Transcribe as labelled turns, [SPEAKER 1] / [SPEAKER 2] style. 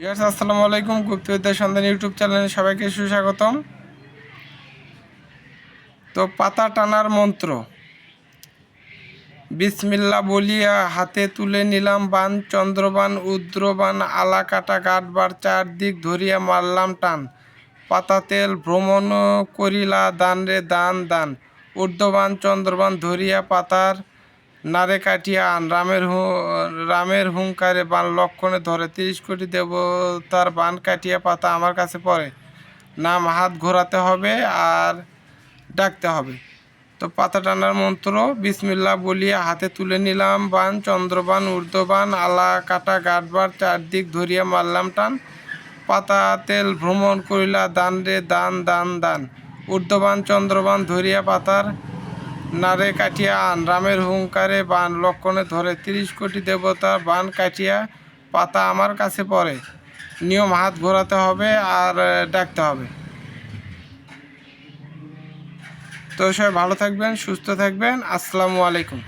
[SPEAKER 1] Viewers আসসালামু আলাইকুম গুপ্তবিদ্যা সন্ধান ইউটিউব চ্যানেলে সবাইকে সুস্বাগতম। তো পাতা টানার মন্ত্র। বিসমিল্লা বলিয়া হাতে তুলে নিলাম বান, চন্দ্রবান, উদ্রবান আলা কাটা গাঁটবার চারদিক ধরিয়া মারলাম টান। পাতা তেল ভ্রমণ করিলা দান রে দান দান। ঊর্ধ্ববান, চন্দ্রবান ধরিয়া পাতার নারে কাটিয়া আন। রামের হু, রামের হুঙ্কারে বান লক্ষণে ধরে। তিরিশ কোটি দেবতার বান কাটিয়া পাতা আমার কাছে পড়ে। নাম হাত ঘোরাতে হবে আর ডাকতে হবে। তো পাতা টানার মন্ত্র বিসমিল্লা বলিয়া হাতে তুলে নিলাম বান, চন্দ্রবান, ঊর্ধ্ববান, আলা, কাটা, গাঁটবার চারদিক ধরিয়া মারলাম টান। পাতা, তেল ভ্রমণ করিলা, দান রে, দান দান দান। ঊর্ধ্ববান, চন্দ্রবান ধরিয়া পাতার নারে কাটিয়া আন, রামের হুঙ্কারে বান, লক্ষণে ধরে, তিরিশ কোটি দেবতার বান কাটিয়া পাতা আমার কাছে পড়ে। নিয়ম হাত ঘোরাতে হবে আর ডাকতে হবে। তো সবাই ভালো থাকবেন, সুস্থ থাকবেন, আসসালামু আলাইকুম।